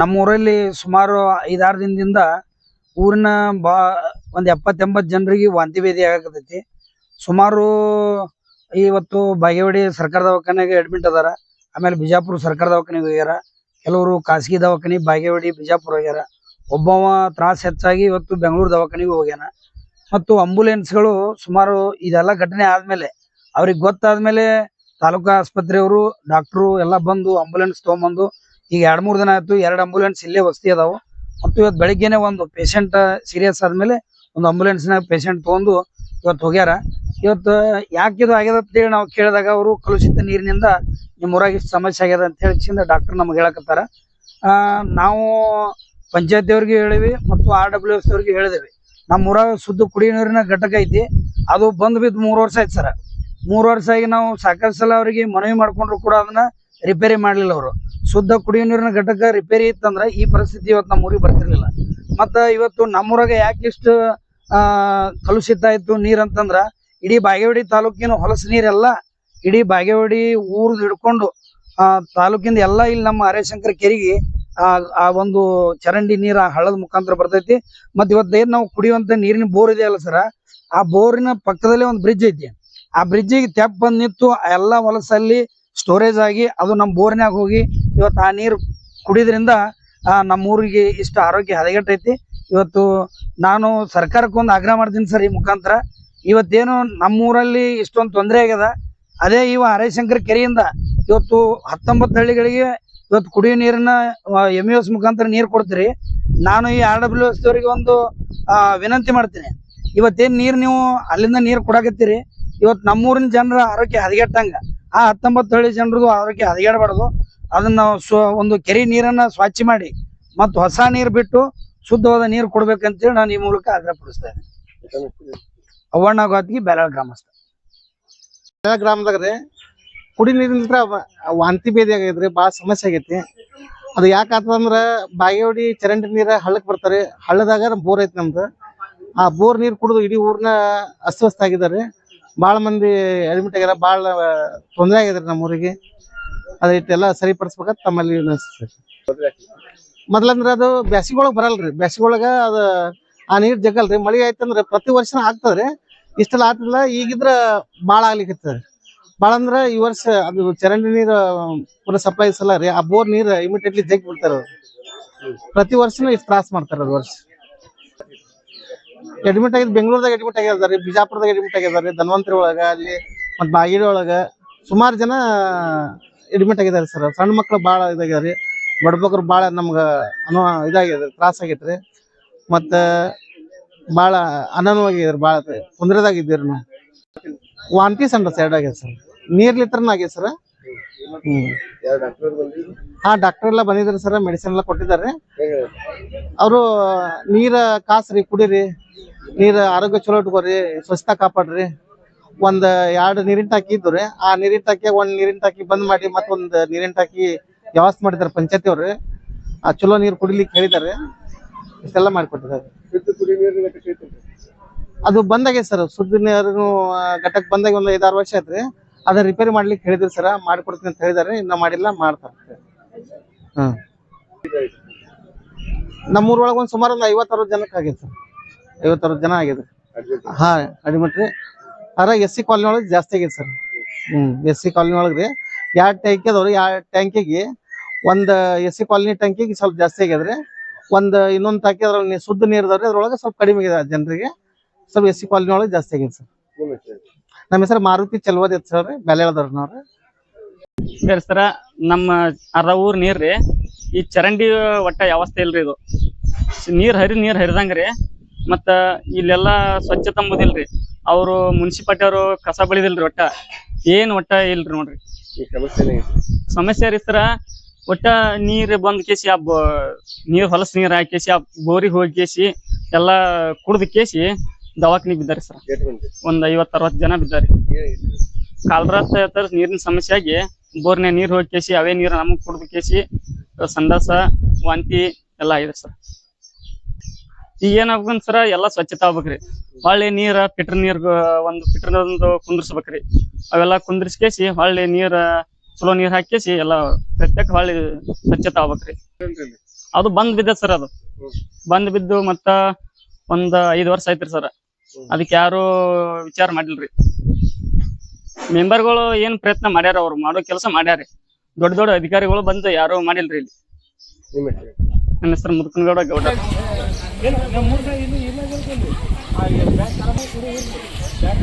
ನಮ್ಮೂರಲ್ಲಿ ಸುಮಾರು ಐದಾರು ದಿನದಿಂದ ಊರಿನ ಬಾ, ಒಂದ್ ಎಪ್ಪತ್ತೆಂಬತ್ತು ಜನರಿಗೆ ವಾಂತಿ ಭೇದಿ ಆಗಕತ್ತೈತಿ. ಸುಮಾರು ಇವತ್ತು ಬಾಗೇವಾಡಿ ಸರ್ಕಾರ ದವಾಖಾನೆಗೆ ಅಡ್ಮಿಟ್ ಅದಾರ. ಆಮೇಲೆ ಬಿಜಾಪುರ ಸರ್ಕಾರ ದವಾಖಾನೆಗೆ ಹೋಗ್ಯಾರ. ಕೆಲವರು ಖಾಸಗಿ ದವಾಖಾನೆ, ಬಾಗೇವಾಡಿ, ಬಿಜಾಪುರ ಹೋಗ್ಯಾರ. ಒಬ್ಬವ ತ್ರಾಸ ಹೆಚ್ಚಾಗಿ ಇವತ್ತು ಬೆಂಗಳೂರು ದವಾಖಾನೆಗೆ ಹೋಗ್ಯಾನ. ಮತ್ತು ಅಂಬುಲೆನ್ಸ್ಗಳು ಸುಮಾರು ಇದೆಲ್ಲ ಘಟನೆ ಆದ್ಮೇಲೆ, ಅವ್ರಿಗೆ ಗೊತ್ತಾದ್ಮೇಲೆ ತಾಲೂಕಾ ಆಸ್ಪತ್ರೆಯವರು, ಡಾಕ್ಟ್ರು ಎಲ್ಲ ಬಂದು ಅಂಬುಲೆನ್ಸ್ ತಗೊಂಬಂದು ಈಗ ಎರಡ್ ಮೂರ್ ದಿನ ಆಯ್ತು, ಎರಡ್ ಅಂಬುಲೆನ್ಸ್ ಇಲ್ಲೇ ವಸ್ತಿ ಅದಾವು. ಮತ್ತು ಇವತ್ತು ಬೆಳಿಗ್ಗೆನೆ ಒಂದು ಪೇಷಂಟ್ ಸೀರಿಯಸ್ ಆದ್ಮೇಲೆ ಒಂದು ಆಂಬುಲೆನ್ಸ್ನ ಪೇಷಂಟ್ ತಗೊಂಡು ಇವತ್ತು ಹೋಗ್ಯಾರ. ಇವತ್ತು ಯಾಕೆ ಇದು ಆಗ್ಯದ ಅಂತೇಳಿ ನಾವು ಕೇಳಿದಾಗ ಅವರು ಕಲುಷಿತ ನೀರಿನಿಂದ ನಿಮ್ಮ ಊರಾಗ ಇಷ್ಟು ಸಮಸ್ಯೆ ಆಗ್ಯದ ಅಂತ ಹೇಳಿ ಡಾಕ್ಟರ್ ನಮ್ಗೆ ಹೇಳಕತ್ತಾರ. ನಾವು ಪಂಚಾಯತಿಯವ್ರಿಗೆ ಹೇಳಿವಿ ಮತ್ತು ಆರ್ ಡಬ್ಲ್ಯೂ ಎಸ್ ಅವ್ರಿಗೆ ಹೇಳಿದೇವಿ. ನಮ್ಮ ಊರಾಗ ಶುದ್ಧ ಕುಡಿಯೋ ನೀರಿನ ಘಟಕ ಐತಿ. ಅದು ಬಂದ್ ಬಿದ್ದು ಮೂರು ವರ್ಷ ಆಯ್ತು ಸರ್. ಮೂರು ವರ್ಷ ಆಗಿ ನಾವು ಸಾಕಷ್ಟು ಸಲ ಅವರಿಗೆ ಮನವಿ ಮಾಡ್ಕೊಂಡ್ರು ಕೂಡ ಅದನ್ನ ರಿಪೇರಿ ಮಾಡಲಿಲ್ಲ ಅವರು. ಶುದ್ಧ ಕುಡಿಯೋ ನೀರಿನ ಘಟಕ ರಿಪೇರಿ ಇತ್ತಂದ್ರ ಈ ಪರಿಸ್ಥಿತಿ ಇವತ್ತು ನಮ್ಮ ಊರಿಗೆ ಬರ್ತಿರ್ಲಿಲ್ಲ. ಮತ್ತ ಇವತ್ತು ನಮ್ಮೂರಾಗ ಯಾಕೆ ಇಷ್ಟು ಕಲುಷಿತ ಆಯ್ತು ನೀರ್ ಅಂತಂದ್ರ ಇಡೀ ಬಾಗೇವಾಡಿ ತಾಲೂಕಿನ ಹೊಲಸು ನೀರೆಲ್ಲ ಇಡೀ ಬಾಗೇವಾಡಿ ಊರು ಹಿಡ್ಕೊಂಡು ತಾಲೂಕಿಂದ ಎಲ್ಲ ಇಲ್ಲಿ ನಮ್ಮ ಹರೇಶಂಕರ ಕೆರೆಗೆ, ಆ ಒಂದು ಚರಂಡಿ ನೀರ್ ಆ ಹಳ್ಳದ ಮುಖಾಂತರ ಬರ್ತೈತಿ. ಮತ್ ಇವತ್ತು ಏನ್ ನಾವು ಕುಡಿಯುವಂತ ನೀರಿನ ಬೋರ್ ಇದೆಯಲ್ಲ ಸರ, ಆ ಬೋರಿನ ಪಕ್ಕದಲ್ಲೇ ಒಂದು ಬ್ರಿಡ್ಜ್ ಐತಿ. ಆ ಬ್ರಿಡ್ಜಿಗೆ ತೆಪ್ಪ ಬಂದ್ ನಿಂತು ಎಲ್ಲ ಹೊಲಸಲ್ಲಿ ಸ್ಟೋರೇಜ್ ಆಗಿ ಅದು ನಮ್ಮ ಬೋರ್ನ್ಯಾಗ ಹೋಗಿ ಇವತ್ತು ಆ ನೀರು ಕುಡಿದ್ರಿಂದ ನಮ್ಮ ಊರಿಗೆ ಇಷ್ಟು ಆರೋಗ್ಯ ಹದಗೆಟ್ಟೈತಿ. ಇವತ್ತು ನಾನು ಸರ್ಕಾರಕ್ಕೆ ಒಂದು ಆಗ್ರಹ ಮಾಡ್ತೀನಿ ಸರ್ ಈ ಮುಖಾಂತರ. ಇವತ್ತೇನು ನಮ್ಮೂರಲ್ಲಿ ಇಷ್ಟೊಂದು ತೊಂದರೆ ಆಗ್ಯದ. ಅದೇ ಇವ ಹರೇಶಂಕರ್ ಕೆರೆಯಿಂದ ಇವತ್ತು ಹತ್ತೊಂಬತ್ತು ಹಳ್ಳಿಗಳಿಗೆ ಇವತ್ತು ಕುಡಿಯೋ ನೀರನ್ನ ಎಂ ಎಸ್ ಮುಖಾಂತರ ನೀರು ಕೊಡ್ತೀರಿ. ನಾನು ಈ ಆರ್ ಡಬ್ಲ್ಯೂ ಎಸ್ ದವರಿಗೆ ಒಂದು ವಿನಂತಿ ಮಾಡ್ತೀನಿ. ಇವತ್ತೇನು ನೀರ್ ನೀವು ಅಲ್ಲಿಂದ ನೀರು ಕೊಡಾಕತ್ತೀರಿ? ಇವತ್ತು ನಮ್ಮೂರಿನ ಜನರ ಆರೋಗ್ಯ ಹದಗೆಟ್ಟಂಗ, ಆ ಹತ್ತೊಂಬತ್ತು ಹಳ್ಳಿ ಜನರದು ಆರೋಗ್ಯ ಹದಗೆಡಬಾರ್ದು. ಅದನ್ನ ಸ್ವ, ಒಂದು ಕೆರೆ ನೀರನ್ನ ಸ್ವಚ್ಛ ಮಾಡಿ, ಮತ್ತು ಹೊಸ ನೀರು ಬಿಟ್ಟು ಶುದ್ಧವಾದ ನೀರು ಕೊಡ್ಬೇಕಂತೇಳಿ ನಾನು ಈ ಮೂಲಕ ಆಗ್ರಹ ಪಡಿಸ್ತಾ ಇದ್ದೇನೆ ಅವ್ವಣ್ಣ ಗಾತ್ಗಿ ಬೆಲಾಳ್ ಗ್ರಾಮಸ್ಥ. ಗ್ರಾಮದಾಗ ರೀ ಕುಡಿ ನೀರಿನಿಂದ ವಾಂತಿ ಭೇದಿ ಆಗೈತ್ರಿ ಭಾಳ ಸಮಸ್ಯೆ ಆಗೈತಿ. ಅದು ಯಾಕೆ ಆತದಂದ್ರ ಬಾಗೇವಾಡಿ ಚರಂಡಿ ನೀರ ಹಳ್ಳಕ್ ಬರ್ತಾರೆ ಹಳ್ಳದಾಗ ಬೋರ್ ಐತಿ ನಮ್ದು. ಆ ಬೋರ್ ನೀರ್ ಕುಡಿದು ಇಡೀ ಊರ್ನ ಅಸ್ವಸ್ಥ ಆಗಿದ್ದಾರೆ ಭಾಳ ಮಂದಿ ಅಡ್ಮಿಟ್ ಆಗ್ಯಾರ ಭಾಳ ತೊಂದರೆ ಊರಿಗೆ. ಅದ ಇಟ್ಟೆಲ್ಲ ಸರಿಪಡಿಸ್ಬೇಕಂತ ತಮ್ಮಲ್ಲಿ ವಿನಂತಿಸ್ತೀವಿ. ಮೊದ್ಲಂದ್ರ ಅದು ರೀ ಬರಲ್ರಿ. ಒಳಗೆ ಅದ, ಆ ನೀರ್ ಜಗಲ್ರಿ ಮಳಿ ಆಯ್ತಂದ್ರೆ ಪ್ರತಿ ವರ್ಷ ರೀ ಇಷ್ಟೆಲ್ಲ ಆಗ್ತಿಲ್ಲ. ಈಗಿದ್ರ ಭಾಳ ಆಗ್ಲಿಕ್ಕೆ ಭಾಳ ಅಂದ್ರೆ ಈ ವರ್ಷ ಅದು ಚರಂಡಿ ನೀರು, ಪೂರ ಸಪ್ಲೈ ಸಲ ರೀ. ಆ ಬೋರ್ ನೀರ್ ಇಮಿಡಿಯೇಟ್ಲಿ ಜಗ್ಗಿ ಬಿಡ್ತಾರ ಪ್ರತಿ ವರ್ಷನೂ ಇಷ್ಟು ತ್ರಾಸ ಮಾಡ್ತಾರೆ ಅದು ವರ್ಷ. ಅಡ್ಮಿಟ್ ಆಗಿದ್ ಬೆಂಗಳೂರದಾಗ ಅಡ್ಮಿಟ್ ರೀ ಬಿಜಾಪುರದಾಗ ಅಡ್ಮಿಟ್ ರೀ ಧನ್ವಂತರಿ ಒಳಗ ಅಲ್ಲಿ ಮತ್ ಬಾಗಿಡಿ ಒಳಗ ಸುಮಾರು ಜನ ಅಡ್ಮಿಟ್ ಆಗಿದ್ದಾರೆ ಸರ್ ಸಣ್ಣ ಮಕ್ಳು ಭಾಳ ಬಡ ಬಡಬಗ್ರು ಬಹಳ ನಮ್ಗ ಅನು ಇದಾಗಿದೆ ತ್ರಾಸ ಆಗೈತ್ರಿ. ಮತ್ತ ಭಾಳ ಅನನುವಾಗಿದ್ದಾರೆ ಭಾಳ ತೊಂದ್ರೆದಾಗಿದ್ದೀರಿ ನಾವು. ವಾಂತಿ ಸಂಡ ಸೈಡ್ ಆಗ್ಯದ ಸರ್ ನೀರ್ ಲೀಟರ್ ಆಗ್ಯದ ಸರ್ ಹ್ಮ್. ಹಾ ಡಾಕ್ಟರ್ ಎಲ್ಲ ಬಂದಿದ್ರಿ ಸರ್ ಮೆಡಿಸಿನ್ ಎಲ್ಲ ಕೊಟ್ಟಿದ್ದಾರೆ. ಅವರು ನೀರ ಕಾಸ್ರಿ ಕುಡೀರಿ. ನೀರ್ ಆರೋಗ್ಯ ಚಲೋ ಇಟ್ಕೋರಿ ಸ್ವಚ್ಛತಾ ಕಾಪಾಡ್ರಿ. ಒಂದ್ ಎರಡ್ ನೀರಿನ ಟಾಕಿ ಇದ್ರಿ ಆ ನೀರಿನ ಟಾಕಿ ಒಂದ್ ನೀರಿನ ಟಾಕಿ ಬಂದ್ ಮಾಡಿ ಮತ್ತೊಂದ್ ನೀರಿನ ಟಾಕಿ ವ್ಯವಸ್ಥೆ ಮಾಡಿದಾರೆ ಪಂಚಾಯತಿ ಅವ್ರಿ ಆ ಚಲೋ ನೀರ್ ಕುಡಿಲಿಕ್ಕೆ ಹೇಳಿದಾರೆ. ಇಷ್ಟೆಲ್ಲ ಮಾಡಿಕೊಟ್ಟಿದ್ದಾರೆ. ಅದು ಬಂದಾಗೆ ಸರ್ ಶುದ್ಧ ನೀರು ಘಟಕ್ ಬಂದಾಗ ಒಂದ್ ಐದಾರು ವರ್ಷ ಆಯ್ತ್ರಿ ಅದ ರಿಪೇರಿ ಮಾಡ್ಲಿಕ್ಕೆ ಹೇಳಿದ್ರಿ ಸರ್, ಮಾಡ್ಕೊಡ್ತೀನಿ ಅಂತ ಹೇಳಿದಾರೆ. ಇನ್ನ ಮಾಡಿಲ್ಲ, ಮಾಡ್ತಾರೆ. ಹ್ಮ್. ನಮ್ಮೂರೊಳಗೆ ಒಂದ್ ಸುಮಾರು ಒಂದ್ ಐವತ್ತಾರು ಜನಕ್ಕೆ ಸರ್ ಐವತ್ತು ಅರವತ್ತು ಜನ ಆಗಿದೆ. ಹಾ ಅಡ್ಮಿಟ್ ರೀ. ಅದ್ರಾಗ ಎಸ್ ಸಿ ಕಾಲೋನಿ ಒಳಗೆ ಜಾಸ್ತಿ ಆಗಿದೆ ಸರ್. ಹ್ಮ್ ಎಸ್ ಸಿ ಕಾಲೋನಿ ಒಳಗೆ ರೀ. ಎರಡು ಟ್ಯಾಂಕಿ ಅದಾವ್ರಿ ಎರಡು ಟ್ಯಾಂಕಿಗೆ ಒಂದ್ ಎಸ್ ಸಿ ಕಾಲೋನಿ ಟ್ಯಾಂಕಿಗೆ ಸ್ವಲ್ಪ ಜಾಸ್ತಿ ಆಗ್ಯದ್ರಿ ಒಂದ್ ಇನ್ನೊಂದ್ ಟ್ಯಾಂಕಿ ಅದ್ರ ಶುದ್ಧ ನೀರ್ ಅದಾವ್ರಿ ಅದ್ರೊಳಗೆ ಸ್ವಲ್ಪ ಕಡಿಮೆ ಆಗಿದೆ ಜನರಿಗೆ. ಸ್ವಲ್ಪ ಎಸ್ ಸಿ ಕಾಲೋನಿ ಒಳಗೆ ಜಾಸ್ತಿ ಆಗೈತೆ ಸರ್. ನಮ್ಮ ಹೆಸರು? ಮಾರುತಿ ಚಲುವದ ಸರ್. ಹೇಳ್ರಿ ಬೆಲೆಳದವ್ರನವ್ರಿ ಸರಿ ಸರ ನಮ್ಮ ಅರ್ಧ ಊರ್ ನೀರ್ರಿ ಈ ಚರಂಡಿ ಒಟ್ಟ ವ್ಯವಸ್ಥೆ ಇಲ್ರಿ ಇದು? ನೀರ್ ಹರಿ ನೀರ್ ಹರಿದಂಗ್ರಿ ಮತ್ತ ಇಲ್ಲೆಲ್ಲಾ ಸ್ವಚ್ಛತೆ ಅಂಬುದಿಲ್ರಿ ಅವರು ಮುನ್ಸಿಪಾಲ್ಟಿ ಅವರು ಕಸ ಬಳಿದಿಲ್ರಿ ಒಟ್ಟ. ಏನ್ ಒಟ್ಟ ಇಲ್ರಿ ನೋಡ್ರಿ. ಸಮಸ್ಯೆ ರೀ ಸರ ಒಟ್ಟ ನೀರ್ ಬಂದ್ ಕೇಸಿ ಆ ಬ ನೀರ್ ಹೊಲಸ್ ನೀರ್ ಹಾಕೇಸಿ ಆ ಬೋರಿಗೆ ಹೋಗಿ ಕೇಸಿ ಎಲ್ಲಾ ಕುಡ್ದು ಕೇಸಿ ದವಾಖಾನಿಗ್ ಬಿದ್ದಾರಿ ಸರ್. ಒಂದ್ ಐವತ್ ಅರವತ್ ಜನ ಬಿದ್ದಾರಿ. ಕಾಲ್ರಾತ್ ತರ ನೀರಿನ ಸಮಸ್ಯೆ ಆಗಿ ಬೋರ್ನೆ ನೀರ್ ಹೋಗಿ ಕೇಸಿ ಅವೇ ನೀರ್ ನಮಗ್ ಕುಡ್ದು ಕೇಸಿ ಸಂದಾಸ ವಾಂತಿ ಎಲ್ಲಾ ಆಗಿದೆ ಸರ್. ಈಗ ಏನಾಗ್ಬೇಕಂತ ಸರ ಎಲ್ಲಾ ಸ್ವಚ್ಛತೆ ಆಗ್ಬೇಕ್ರಿ. ಹೊಳ್ಳಿ ನೀರ ಪಿಟ್ರ್ ನೀರ್ ಒಂದು ಪಿಟ್ರ್ ಒಂದು ಕುಂದ್ರಿಸ್ಬೇಕ್ರಿ. ಅವೆಲ್ಲ ಕುಂದ್ರಿಸ್ಕೇಸಿ ಹೊಳ್ಳಿ ನೀರ ಚಲೋ ನೀರ್ ಹಾಕೇಸಿ ಎಲ್ಲಾ ಪ್ರತ್ಯೇಕ ಹೊಳ್ಳಿ ಸ್ವಚ್ಛತೆ ಆಗ್ಬೇಕ್ರಿ. ಅದು ಬಂದ್ ಬಿದ್ದ ಸರ್ ಅದು. ಬಂದ್ ಬಿದ್ದು ಮತ್ತ ಒಂದ್ ಐದು ವರ್ಷ ಆಯ್ತ್ರಿ ಸರ್. ಅದಕ್ಕೆ ಯಾರು ವಿಚಾರ ಮಾಡಿಲ್ರಿ. ಮೆಂಬರ್ಗಳು ಏನ್ ಪ್ರಯತ್ನ ಮಾಡ್ಯಾರ ಅವ್ರು ಮಾಡೋ ಕೆಲಸ ಮಾಡ್ಯಾರಿ. ದೊಡ್ಡ ದೊಡ್ಡ ಅಧಿಕಾರಿಗಳು ಬಂದು ಯಾರು ಮಾಡಿಲ್ರಿ ಇಲ್ಲಿ. ನನ್ನ ಹೆಸರು ಮುದ್ಕನಗೌಡ ಗೌಡ. ನಮ್ಮ ಮೂರು ಸಾವಿರ ಇಲ್ಲಿ ಇಲ್ಲ ಹೇಳ್ಕೊಂಡು ಬ್ಯಾಂಕ್ ಕಡಮ ಕೂಡ ಬ್ಯಾಂಕ್